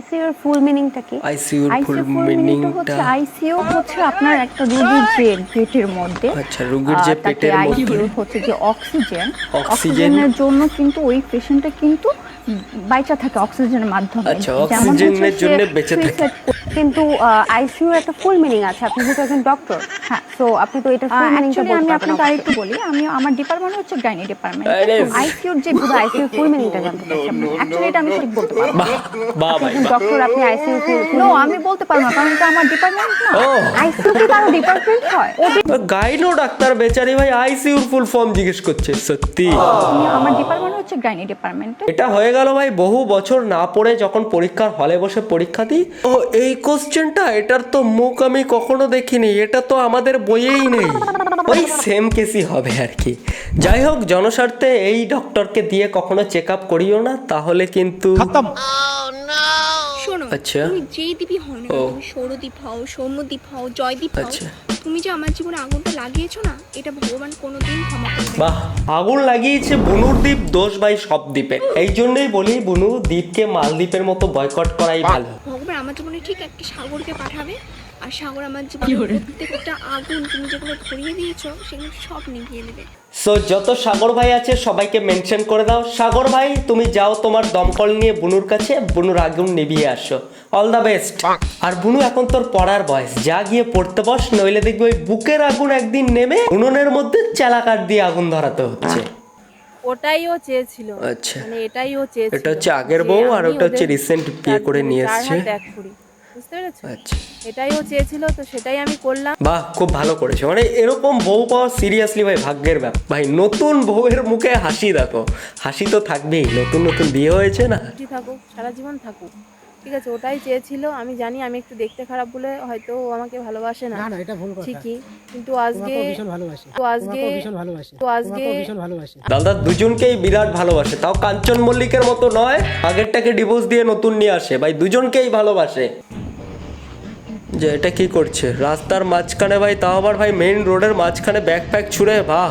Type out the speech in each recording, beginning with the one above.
ICU এর ফুল মিনিংটা কি আইসিইউ এর ফুল মিনিংটা আইসিইউ হচ্ছে আপনার একটা রোগীর ব্রেন পেটের মধ্যে আচ্ছা, রোগীর যে পেটের মধ্যে। হচ্ছে যে অক্সিজেন অক্সিজেন। অক্সিজেনের জন্য কিন্তু ওই পেশেন্টটা কিন্তু বাইচা থাকে অক্সিজেনের মাধ্যমে আচ্ছা, অক্সিজেনের জন্য বেঁচে থাকে। কিন্তু আইসিইউ একটা ফুল মিনিং আছে আপনি যেহেতু একজন ডক্টর হ্যাঁ। সো আপনি তো এটা ফুল মিনিংটা বলতে আমি আপনাকে আরেকটু বলি আমি আমার ডিপার্টমেন্ট হচ্ছে গাইনি ডিপার্টমেন্ট আইসিইউর যে শুধু আইসিইউ ফুল মিনিংটা জানতে চাচ্ছি অ্যাকচুয়ালি এটা আমি ঠিক বলতে পারব বাহ বাহ ভাই বাহ। ডক্টর আপনি আইসিইউ ফুল নো আমি বলতে পারব না কারণ এটা আমার ডিপার্টমেন্ট না। ও আইসিইউ কি কারও ডিপার্টমেন্ট হয়। গাইনো ডাক্তার বেচারি ভাই আইসিইউর ফুল ফর্ম জিজ্ঞেস করছে সত্যি? আমার ডিপার্টমেন্ট হচ্ছে গাইনি ডিপার্টমেন্ট এটা হয়ে গেল ভাই বহু বছর না পড়ে যখন পরীক্ষার হলে বসে পরীক্ষা দিই। ও এই কোশ্চেনটা এটার তো মুখ আমি কখনো দেখিনি এটা তো আমাদের বইয়েই নেই। ওই সেম কেসই হবে আর কি। যাই হোক জনস্বার্থে এই ডক্টরকে দিয়ে কখনো চেক আপ করিও না তাহলে কিন্তু শোনো আচ্ছা। তুমি যেই দ্বীপই হও না ও। তুমি সৌরদ্বীপ হও সৌম্যদ্বীপ হও জয়দ্বীপ হও আচ্ছা। তুমি যে আমার জীবনে আগুনটা লাগিয়েছো না এটা ভগবান কোনোদিন ক্ষমা করবে না। বাহ আগুন লাগিয়েছে বুনুর দ্বীপ দোষ ভাই সব দ্বীপে এই জন্যই বলি বনু দ্বীপকে মালদ্বীপের মতো বয়কট করাই ভালো ভগবান আমার জীবনে ঠিক একটা সাগরকে পাঠাবে আর সাগর আমার জীবনে প্রত্যেকটা আগুন তুমি যেগুলো ধরিয়ে দিয়েছ সেগুলো সব নিভিয়ে দেবে। সো যত সাগর ভাই আছে সবাইকে মেনশন করে দাও। সাগর ভাই তুমি যাও তোমার দমকল নিয়ে বুনুর কাছে বুনুর আগুন নিভিয়ে আসো। অল দ্য বেস্ট আর বুনু এখন তোর পড়ার বয়স। যা গিয়ে পড়তে বস নইলে দেখবি ওই বুকের আগুন একদিন নেমে উনুনের মধ্যে চালাকার দিয়ে আগুন ধরাতে হচ্ছে। ওটাই ও চেয়েছিল। আচ্ছা। মানে এটাই ও চেয়েছিল। এটা হচ্ছে আগের বউ আর ওটা হচ্ছে recent বিয়ে করে নিয়ে এসছে। বুঝতে পেরেছ? আচ্ছা। এটাই ও চেয়েছিল তো সেটাই আমি করলাম। বাহ খুব ভালো করেছে। মানে এরকম বউ পাওয়া সিরিয়াসলি ভাই ভাগ্যের ব্যাপার ভাই নতুন বউয়ের মুখে হাসি দেখো। হাসি তো থাকবেই নতুন নতুন বিয়ে হয়েছে না। খুশি থাকুক সারা জীবন থাকুক। ঠিক আছে ওটাই চেয়েছিল। আমি জানি আমি একটু দেখতে খারাপ বলে হয়তো ও আমাকে ভালোবাসে না। না না এটা ভুল কথা। ঠিকই। কিন্তু আজকে ভীষণ ভালোবাসি। তো আজকে ভীষণ ভালোবাসি। তো আজকে ভীষণ ভালোবাসি। দাদা দুজনকেই বিরাট ভালোবাসে। তাও কাঞ্চন মল্লিকের মতো নয় আগেরটাকে ডিভোর্স দিয়ে নতুন নিয়ে আসে। ভাই দুজনকেই ভালোবাসে। যে এটা কি করছে? রাস্তার মাঝখানে ভাই, তাও আবার ভাই মেইন রোডের মাঝখানে ব্যাগ প্যাক ছুঁড়ে ভা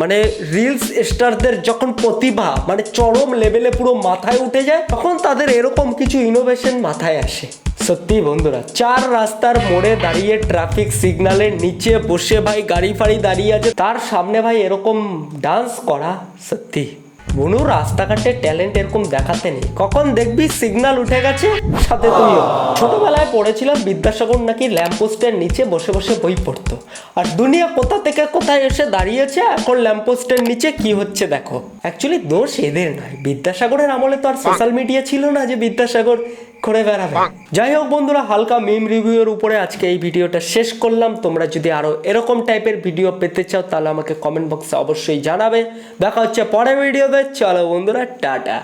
মানে রিলস স্টারদের যখন প্রতিভা মানে চরম লেভেলে পুরো মাথায় উঠে যায়, তখন তাদের এরকম কিছু ইনোভেশন মাথায় আসে। সত্যি বন্ধুরা, চার রাস্তার মোড়ে দাঁড়িয়ে ট্রাফিক সিগন্যালের নিচে বসে ভাই গাড়ি ফাড়ি দাঁড়িয়ে আছে, তার সামনে ভাই এরকম ডান্স করা, সত্যি। বনু রাস্তাঘাটে ট্যালেন্ট এরকম দেখাতে নেই। কখন দেখবি সিগনাল উঠে গেছে? সাথে তুইও ছোটবেলায় পড়েছিলাম বিদ্যাসাগর নাকি ল্যাম্পপোস্টের নিচে বসে বসে বই পড়তো। আর দুনিয়া কোথা থেকে কোথায় এসে দাঁড়িয়েছে, এখন ল্যাম্পপোস্টের নিচে কি হচ্ছে দেখো। অ্যাকচুয়ালি দোষ এদের নয়। বিদ্যাসাগরের আমলে তো আর সোশ্যাল মিডিয়া ছিল না যে বিদ্যাসাগর করে বেড়াবে। যাই হোক বন্ধুরা হালকা মিম রিভিউয়ের উপরে আজকে এই ভিডিওটা শেষ করলাম। তোমরা যদি আরও এরকম টাইপের ভিডিও পেতে চাও তাহলে আমাকে কমেন্ট বক্সে অবশ্যই জানাবে। দেখা হচ্ছে পরের ভিডিওতে চলো বন্ধুরা টাটা।